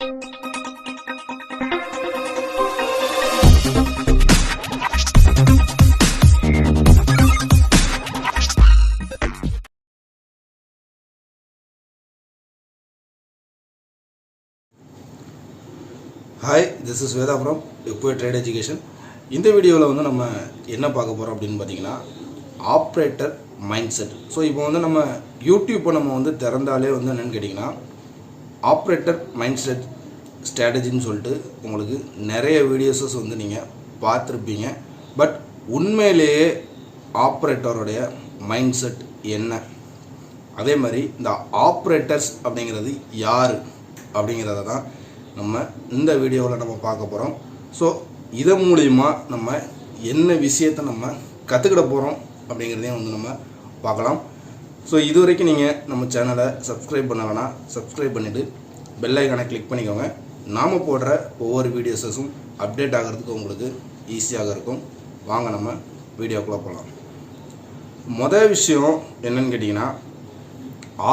Hi this is Veda from இப்போ trade education இந்த வீடியோவில் வந்து நம்ம என்ன பார்க்க போகிறோம் அப்படின்னு பார்த்தீங்கன்னா ஆப்ரேட்டர் மைண்ட் செட் ஸோ இப்போ வந்து நம்ம யூடியூப்பை நம்ம வந்து திறந்தாலே வந்து என்னென்னு கேட்டிங்கன்னா ஆப்ரேட்டர் மைண்ட் செட் ஸ்ட்ராட்டஜின்னு சொல்லிட்டு உங்களுக்கு நிறைய வீடியோஸஸ் வந்து நீங்கள் பார்த்துருப்பீங்க. பட் உண்மையிலேயே ஆப்ரேட்டருடைய மைண்ட் செட் என்ன? அதே மாதிரி இந்த ஆப்ரேட்டர்ஸ் அப்படிங்கிறது யார்? அப்படிங்கிறத தான் நம்ம இந்த வீடியோவில் நம்ம பார்க்க போகிறோம் ஸோ இதன் மூலிமா நம்ம என்ன விஷயத்தை நம்ம கற்றுக்கிட போகிறோம் அப்படிங்கிறதையும் வந்து நம்ம பார்க்கலாம். ஸோ இது வரைக்கும் நீங்கள் நம்ம சேனலை சப்ஸ்கிரைப் வேணாம். சப்ஸ்கிரைப் பண்ணிவிட்டு பெல் ஐக்கானை கிளிக் பண்ணிக்கோங்க. நாம் போடுற ஒவ்வொரு வீடியோஸஸும் அப்டேட் ஆகிறதுக்கு உங்களுக்கு ஈஸியாக இருக்கும். வாங்க நம்ம வீடியோக்குள்ளே போகலாம் மொதல் விஷயம் என்னன்னு கேட்டிங்கன்னா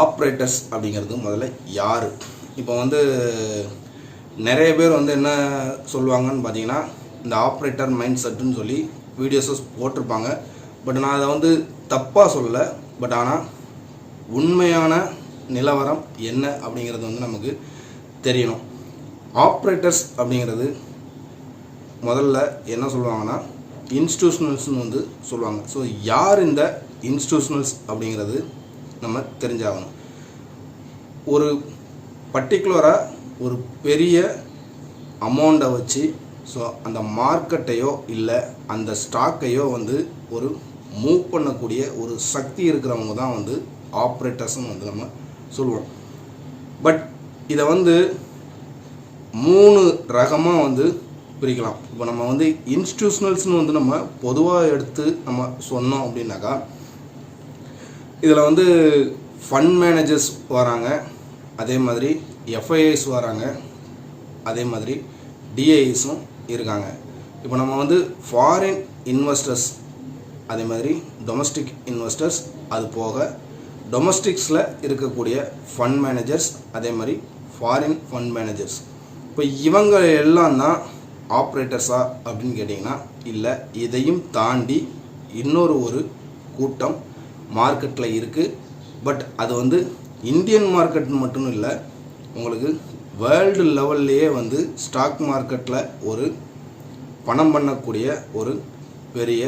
ஆப்ரேட்டர்ஸ் அப்படிங்கிறது முதல்ல யார்? இப்போ வந்து நிறைய பேர் வந்து என்ன சொல்லுவாங்கன்னு பார்த்தீங்கன்னா இந்த ஆப்ரேட்டர் மைண்ட் செட்டுன்னு சொல்லி வீடியோஸஸ் போட்டிருப்பாங்க. பட் நான் அதை வந்து தப்பாக சொல்லலை. பட் ஆனால் உண்மையான நிலவரம் என்ன அப்படிங்கிறது வந்து நமக்கு தெரியணும். ஆப்ரேட்டர்ஸ் அப்படிங்கிறது முதல்ல என்ன சொல்லுவாங்கன்னா இன்ஸ்டியூஷனல்ஸ்னு வந்து சொல்லுவாங்க. ஸோ யார் இந்த இன்ஸ்டியூஷனல்ஸ் அப்படிங்கிறது நம்ம தெரிஞ்சாகணும். ஒரு பர்டிகுலராக ஒரு பெரிய அமௌண்ட்டை வச்சு ஸோ அந்த மார்க்கெட்டையோ இல்லை அந்த ஸ்டாக்கையோ வந்து ஒரு மூவ் பண்ணக்கூடிய ஒரு சக்தி இருக்கிறவங்க தான் வந்து ஆப்ரேட்டர்ஸ்னு வந்து நம்ம சொல்லுவோம். பட் இதை வந்து மூணு ரகமாக வந்து பிரிக்கலாம். இப்போ நம்ம வந்து இன்ஸ்டியூஷனல்ஸ்னு வந்து நம்ம பொதுவாக எடுத்து நம்ம சொன்னோம் அப்படின்னாக்கா இதில் வந்து ஃபண்ட் மேனேஜர்ஸ் வராங்க அதே மாதிரி எஃப்ஐஐஸ் வராங்க அதே மாதிரி டிஐஸும் இருக்காங்க. இப்போ நம்ம வந்து ஃபாரின் இன்வெஸ்டர்ஸ் அதே மாதிரி டொமஸ்டிக் இன்வெஸ்டர்ஸ் அது போக டொமஸ்டிக்ஸில் இருக்கக்கூடிய ஃபண்ட் மேனேஜர்ஸ் அதே மாதிரி ஃபாரின் ஃபண்ட் மேனேஜர்ஸ் இப்போ இவங்க எல்லாம் தான் ஆப்ரேட்டர்ஸா அப்படின்னு கேட்டிங்கன்னா இல்லை இதையும் தாண்டி இன்னொரு ஒரு கூட்டம் மார்க்கெட்டில் இருக்குது பட் அது வந்து இந்தியன் மார்க்கெட் மட்டும் இல்லை உங்களுக்கு வேர்ல்டு லெவல்லையே வந்து ஸ்டாக் மார்க்கெட்டில் ஒரு பணம் பண்ணக்கூடிய ஒரு பெரிய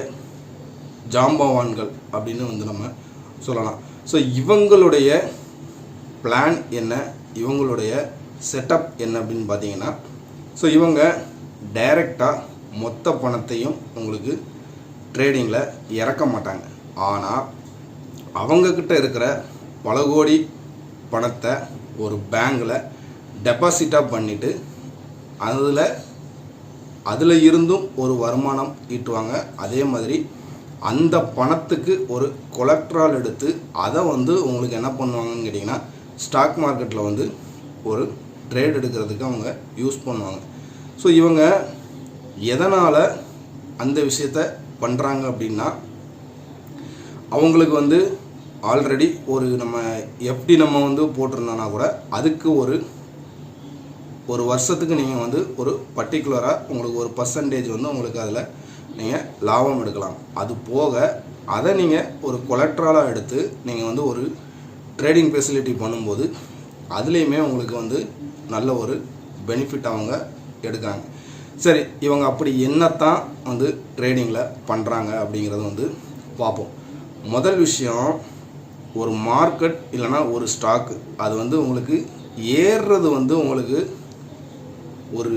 ஜாம்பவான்கள் அப்படின்னு வந்து நம்ம சொல்லலாம். ஸோ இவங்களுடைய பிளான் என்ன? இவங்களுடைய செட்டப் என்ன அப்படின்னு பார்த்தீங்கன்னா ஸோ இவங்க டைரெக்டாக மொத்த பணத்தையும் உங்களுக்கு ட்ரேடிங்கில் இறக்க மாட்டாங்க. ஆனால் அவங்கக்கிட்ட இருக்கிற பல கோடி பணத்தை ஒரு பேங்கில் டெபாசிட்டாக பண்ணிவிட்டு அதில் அதில் இருந்தும் ஒரு வருமானம் ஈட்டுவாங்க. அதே மாதிரி அந்த பணத்துக்கு ஒரு கொலக்ட்ரால் எடுத்து அதை வந்து உங்களுக்கு என்ன பண்ணுவாங்கன்னு கேட்டிங்கன்னா ஸ்டாக் மார்க்கெட்டில் வந்து ஒரு ட்ரேட் எடுக்கிறதுக்கு அவங்க யூஸ் பண்ணுவாங்க. ஸோ இவங்க எதனால் அந்த விஷயத்த பண்ணுறாங்க அப்படின்னா அவங்களுக்கு வந்து ஆல்ரெடி ஒரு நம்ம எஃப்டி நம்ம வந்து போட்டிருந்தோன்னா கூட அதுக்கு ஒரு ஒரு வருஷத்துக்கு நீங்கள் வந்து ஒரு பர்டிகுலராக உங்களுக்கு ஒரு பர்சன்டேஜ் வந்து உங்களுக்கு அதில் நீங்கள் லாபம் எடுக்கலாம். அது போக அதை நீங்கள் ஒரு கொலட்ரலாக எடுத்து நீங்கள் வந்து ஒரு ட்ரேடிங் ஃபெசிலிட்டி பண்ணும்போது அதுலேயுமே உங்களுக்கு வந்து நல்ல ஒரு பெனிஃபிட் அவங்க எடுக்காங்க சரி இவங்க அப்படி என்னத்தான் வந்து ட்ரேடிங்கில் பண்ணுறாங்க அப்படிங்கிறத வந்து பார்ப்போம். முதல் விஷயம் ஒரு மார்க்கெட் இல்லைன்னா ஒரு ஸ்டாக்கு அது வந்து உங்களுக்கு ஏறுறது வந்து உங்களுக்கு ஒரு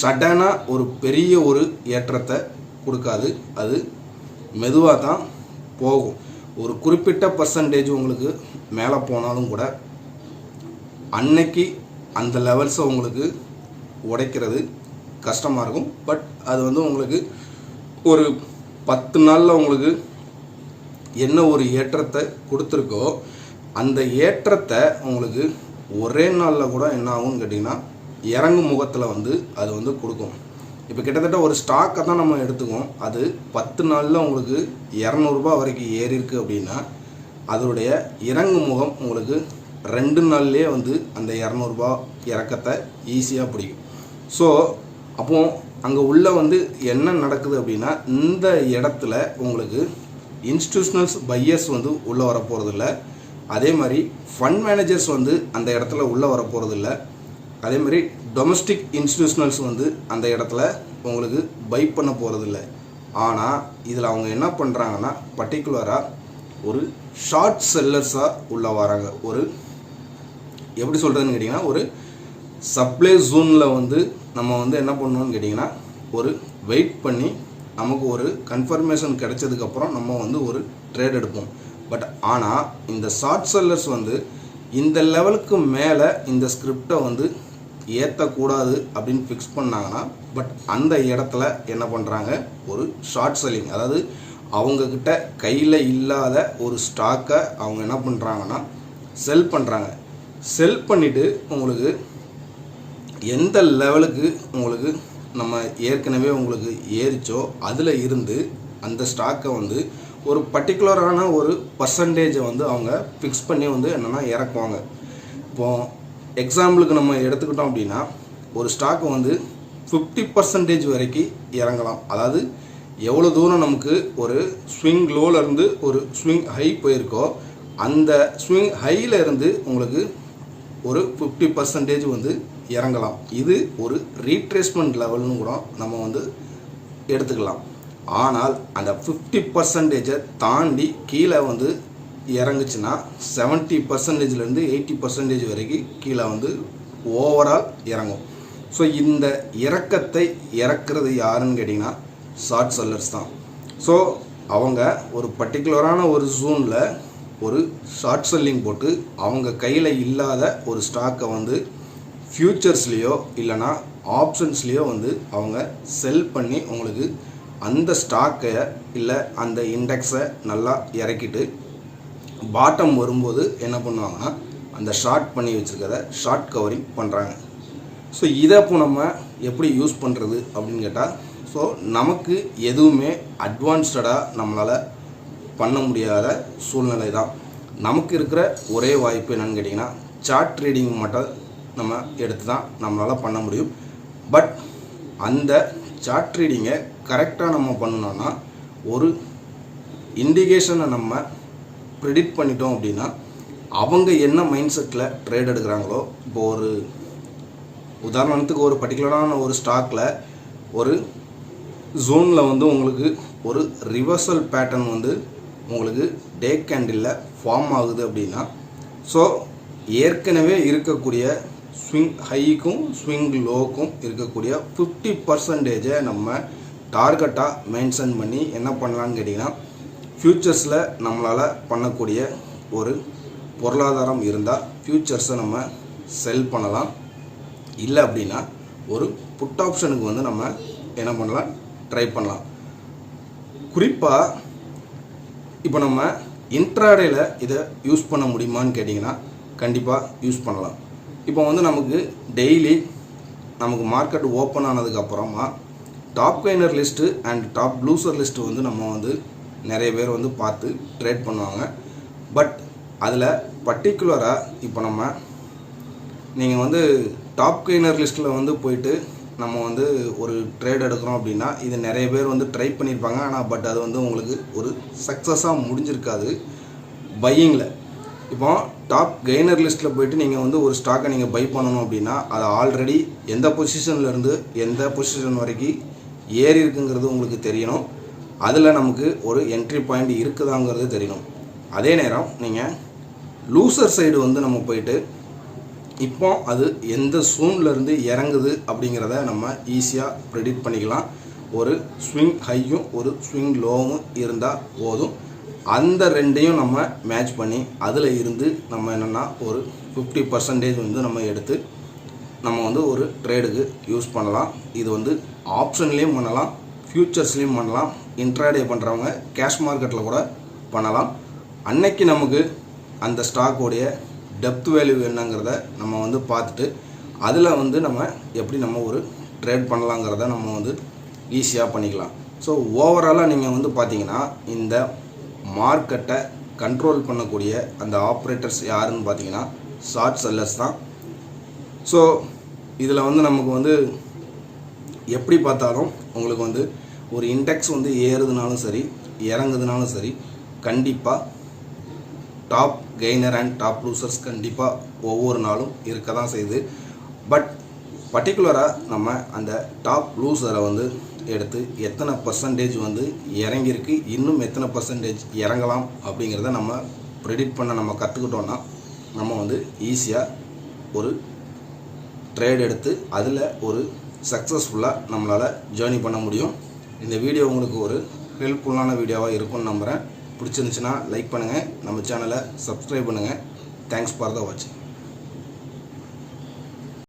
சடனாக ஒரு பெரிய ஒரு ஏற்றத்தை கொடுக்காது. அது மெதுவாக தான் போகும். ஒரு குறிப்பிட்ட பர்சன்டேஜ் உங்களுக்கு மேலே போனாலும் கூட அன்னைக்கு அந்த லெவல்ஸை உங்களுக்கு உடைக்கிறது கஷ்டமாக இருக்கும். பட் அது வந்து உங்களுக்கு ஒரு பத்து நாளில் உங்களுக்கு என்ன ஒரு ஏற்றத்தை கொடுத்துருக்கோ அந்த ஏற்றத்தை உங்களுக்கு ஒரே நாளில் கூட என்ன ஆகும்னு கேட்டிங்கன்னா இறங்கும் முகத்தில் வந்து அது வந்து கொடுக்கும். இப்போ கிட்டத்தட்ட ஒரு ஸ்டாக்கை தான் நம்ம எடுத்துக்கோம் அது பத்து நாளில் உங்களுக்கு இரநூறுபா வரைக்கும் ஏறிருக்கு அப்படின்னா அதனுடைய இறங்கு முகம் உங்களுக்கு ரெண்டு நாள்லேயே வந்து அந்த இரநூறுபா இறக்கத்தை ஈஸியாக பிடிக்கும். ஸோ அப்போ அங்கே உள்ள வந்து என்ன நடக்குது அப்படின்னா இந்த இடத்துல உங்களுக்கு இன்ஸ்டியூஷனல்ஸ் பையர்ஸ் வந்து உள்ளே வர போகிறதில்ல அதே மாதிரி ஃபண்ட் மேனேஜர்ஸ் வந்து அந்த இடத்துல உள்ளே வர போகிறதில்ல அதே மாதிரி டொமஸ்டிக் இன்ஸ்டியூஷனல்ஸ் வந்து அந்த இடத்துல உங்களுக்கு பை பண்ண போகிறதில்ல ஆனால் இதில் அவங்க என்ன பண்ணுறாங்கன்னா பர்டிகுலராக ஒரு ஷார்ட் செல்லர்ஸாக உள்ள வராங்க. ஒரு எப்படி சொல்கிறதுன்னு கேட்டிங்கன்னா ஒரு சப்ளை ஜோனில் வந்து நம்ம வந்து என்ன பண்ணணும்னு கேட்டிங்கன்னா ஒரு வெயிட் பண்ணி நமக்கு ஒரு கன்ஃபர்மேஷன் கிடைச்சதுக்கப்புறம் நம்ம வந்து ஒரு ட்ரேட் எடுப்போம். பட் ஆனால் இந்த ஷார்ட் செல்லர்ஸ் வந்து இந்த லெவலுக்கு மேலே இந்த ஸ்கிரிப்டை வந்து ஏற்றக்கூடாது அப்படின்னு ஃபிக்ஸ் பண்ணாங்கன்னா பட் அந்த இடத்துல என்ன பண்ணுறாங்க ஒரு ஷார்ட் செல்லிங் அதாவது அவங்கக்கிட்ட கையில் இல்லாத ஒரு ஸ்டாக்கை அவங்க என்ன பண்ணுறாங்கன்னா செல் பண்ணுறாங்க செல் பண்ணிவிட்டு உங்களுக்கு எந்த லெவலுக்கு உங்களுக்கு நம்ம ஏற்கனவே உங்களுக்கு ஏறிச்சோ அதில் இருந்து அந்த ஸ்டாக்கை வந்து ஒரு பர்டிகுலரான ஒரு பர்சன்டேஜை வந்து அவங்க ஃபிக்ஸ் பண்ணி வந்து என்னென்னா இறக்குவாங்க. இப்போது எக்ஸாம்பிளுக்கு நம்ம எடுத்துக்கிட்டோம் அப்படின்னா ஒரு ஸ்டாக் வந்து ஃபிஃப்டி பர்சன்டேஜ் வரைக்கும் இறங்கலாம். அதாவது எவ்வளோ தூரம் நமக்கு ஒரு ஸ்விங் இருந்து ஒரு ஸ்விங் ஹை போயிருக்கோ அந்த ஸ்விங் ஹையில் இருந்து உங்களுக்கு ஒரு ஃபிஃப்டி பர்சன்டேஜ் வந்து இறங்கலாம். இது ஒரு ரீட்ரேஸ்மெண்ட் லெவல்னு கூட நம்ம வந்து எடுத்துக்கலாம். ஆனால் அந்த ஃபிஃப்டி பர்சன்டேஜை தாண்டி கீழே வந்து இறங்குச்சுன்னா செவன்ட்டி பர்சன்டேஜ்லேருந்து எயிட்டி பர்சன்டேஜ் வரைக்கும் கீழே வந்து ஓவரால் இறங்கும். ஸோ இந்த இறக்கத்தை இறக்குறது யாருன்னு கேட்டிங்கன்னா ஷார்ட் செல்லர்ஸ் தான். ஸோ அவங்க ஒரு பர்டிகுலரான ஒரு ஜூனில் ஒரு ஷார்ட் செல்லிங் போட்டு அவங்க கையில் இல்லாத ஒரு ஸ்டாக்கை வந்து ஃப்யூச்சர்ஸ்லேயோ இல்லைனா ஆப்ஷன்ஸ்லேயோ வந்து அவங்க செல் பண்ணி உங்களுக்கு அந்த ஸ்டாக்கை இல்லை அந்த இண்டெக்ஸை நல்லா இறக்கிட்டு பாட்டம் வரும்போது என்ன பண்ணுவாங்கன்னா அந்த ஷார்ட் பண்ணி வச்சுருக்கத ஷார்ட் கவரிங் பண்ணுறாங்க ஸோ இதை இப்போ நம்ம எப்படி யூஸ் பண்ணுறது அப்படின்னு கேட்டால் ஸோ நமக்கு எதுவுமே அட்வான்ஸ்டடாக நம்மளால் பண்ண முடியாத சூழ்நிலை தான். நமக்கு இருக்கிற ஒரே வாய்ப்பு என்னென்னு கேட்டிங்கன்னா சார்ட் ட்ரேடிங் மட்டும் நம்ம எடுத்து தான் நம்மளால் பண்ண முடியும். பட் அந்த சார்ட் ட்ரேடிங்கை கரெக்டாக நம்ம பண்ணணும்னா ஒரு இண்டிகேஷனை நம்ம ப்ரிடிக்ட் பண்ணிட்டோம் அப்படின்னா அவங்க என்ன மைண்ட் செட்டில் ட்ரேட் எடுக்கிறாங்களோ இப்போ ஒரு உதாரணத்துக்கு ஒரு பர்டிகுலரான ஒரு ஸ்டாக்கில் ஒரு ஜோனில் வந்து உங்களுக்கு ஒரு ரிவர்சல் பேட்டர்ன் வந்து உங்களுக்கு டே கேண்டிலில் ஃபார்ம் ஆகுது அப்படின்னா ஸோ ஏற்கனவே இருக்கக்கூடிய ஸ்விங் ஹைக்கும் ஸ்விங் லோக்கும் இருக்கக்கூடிய ஃபிஃப்டி பர்சன்டேஜை நம்ம டார்கெட்டாக மென்ஷன் பண்ணி என்ன பண்ணலான்னு கேட்டிங்கன்னா ஃப்யூச்சர்ஸில் நம்மளால் பண்ணக்கூடிய ஒரு பொருளாதாரம் இருந்தால் ஃப்யூச்சர்ஸை நம்ம செல் பண்ணலாம். இல்லை அப்படின்னா ஒரு புட் ஆப்ஷனுக்கு வந்து நம்ம என்ன பண்ணலாம்? ட்ரை பண்ணலாம். குறிப்பாக இப்போ நம்ம இன்ட்ராடேல இதை யூஸ் பண்ண முடியுமான்னு கேட்டிங்கன்னா கண்டிப்பாக யூஸ் பண்ணலாம். இப்போ வந்து நமக்கு டெய்லி நமக்கு மார்க்கெட் ஓப்பன் ஆனதுக்கப்புறமா top gainer list and top loser list வந்து நம்ம வந்து நிறைய பேர் வந்து பார்த்து ட்ரேட் பண்ணுவாங்க. பட் அதில் பர்டிகுலராக இப்போ நம்ம நீங்கள் வந்து டாப் கெய்னர் லிஸ்ட்டில் வந்து போயிட்டு நம்ம வந்து ஒரு ட்ரேட் எடுக்கிறோம் அப்படின்னா இது நிறைய பேர் வந்து ட்ரை பண்ணியிருப்பாங்க ஆனால் பட் அது வந்து உங்களுக்கு ஒரு சக்ஸஸாக முடிஞ்சிருக்காது பையிங்கில் இப்போ டாப் கெய்னர் லிஸ்ட்டில் போயிட்டு நீங்கள் வந்து ஒரு ஸ்டாக்கை நீங்கள் பை பண்ணணும் அப்படின்னா அது ஆல்ரெடி எந்த பொசிஷன்லேருந்து எந்த பொசிஷன் வரைக்கும் ஏறி இருக்குங்கிறது உங்களுக்கு தெரியணும். அதில் நமக்கு ஒரு என்ட்ரி பாயிண்ட் இருக்குதாங்கிறது தெரியணும். அதே நேரம் நீங்கள் லூசர் சைடு வந்து நம்ம போயிட்டு இப்போ அது எந்த சூன்லேருந்து இறங்குது அப்படிங்கிறத நம்ம ஈஸியாக ப்ரெடிக்ட் பண்ணிக்கலாம். ஒரு ஸ்விங் ஹையும் ஒரு ஸ்விங் லோவும் இருந்தால் போதும். அந்த ரெண்டையும் நம்ம மேட்ச் பண்ணி அதில் இருந்து நம்ம என்னென்னா ஒரு ஃபிஃப்டி பர்சன்டேஜ் வந்து நம்ம எடுத்து நம்ம வந்து ஒரு ட்ரேடுக்கு யூஸ் பண்ணலாம். இது வந்து ஆப்ஷன்லேயும் பண்ணலாம் ஃப்யூச்சர்ஸ்லேயும் பண்ணலாம். இன்ட்ராடே பண்ணுறவங்க கேஷ் மார்க்கெட்டில் கூட பண்ணலாம். அன்னைக்கு நமக்கு அந்த ஸ்டாக்கோடைய டெப்த் வேல்யூ என்னங்கிறத நம்ம வந்து பார்த்துட்டு அதில் வந்து நம்ம எப்படி நம்ம ஒரு ட்ரேட் பண்ணலாங்கிறத நம்ம வந்து ஈஸியாக பண்ணிக்கலாம். ஸோ ஓவராலாக நீங்கள் வந்து பார்த்தீங்கன்னா இந்த மார்க்கெட்டை கண்ட்ரோல் பண்ணக்கூடிய அந்த ஆப்ரேட்டர்ஸ் யாருன்னு பார்த்தீங்கன்னா ஷார்ட் செல்லர்ஸ் தான். ஸோ இதில் வந்து நமக்கு வந்து எப்படி பார்த்தாலும் உங்களுக்கு வந்து ஒரு இண்டெக்ஸ் வந்து ஏறுதுனாலும் சரி இறங்குதுனாலும் சரி கண்டிப்பாக top gainer and top losers கண்டிப்பாக ஒவ்வொரு நாளும் இருக்க தான் செய்யுது பட் பர்டிகுலராக நம்ம அந்த டாப் லூசரை வந்து எடுத்து எத்தனை பர்சன்டேஜ் வந்து இறங்கியிருக்கு இன்னும் எத்தனை பர்சன்டேஜ் இறங்கலாம் அப்படிங்கிறத நம்ம ப்ரெடிக்ட் பண்ண நம்ம கற்றுக்கிட்டோன்னா நம்ம வந்து ஈஸியாக ஒரு ட்ரேட் எடுத்து அதில் ஒரு சக்ஸஸ்ஃபுல்லாக நம்மளால் ஜேர்னி பண்ண முடியும். இந்த வீடியோ உங்களுக்கு ஒரு ஹெல்ப்ஃபுல்லான வீடியோவாக இருக்கும்னு நம்புகிறேன் பிடிச்சிருந்துச்சுன்னா லைக் பண்ணுங்கள் நம்ம சேனலை சப்ஸ்கிரைப் பண்ணுங்கள் தேங்க்ஸ் ஃபார் த வாட்சிங்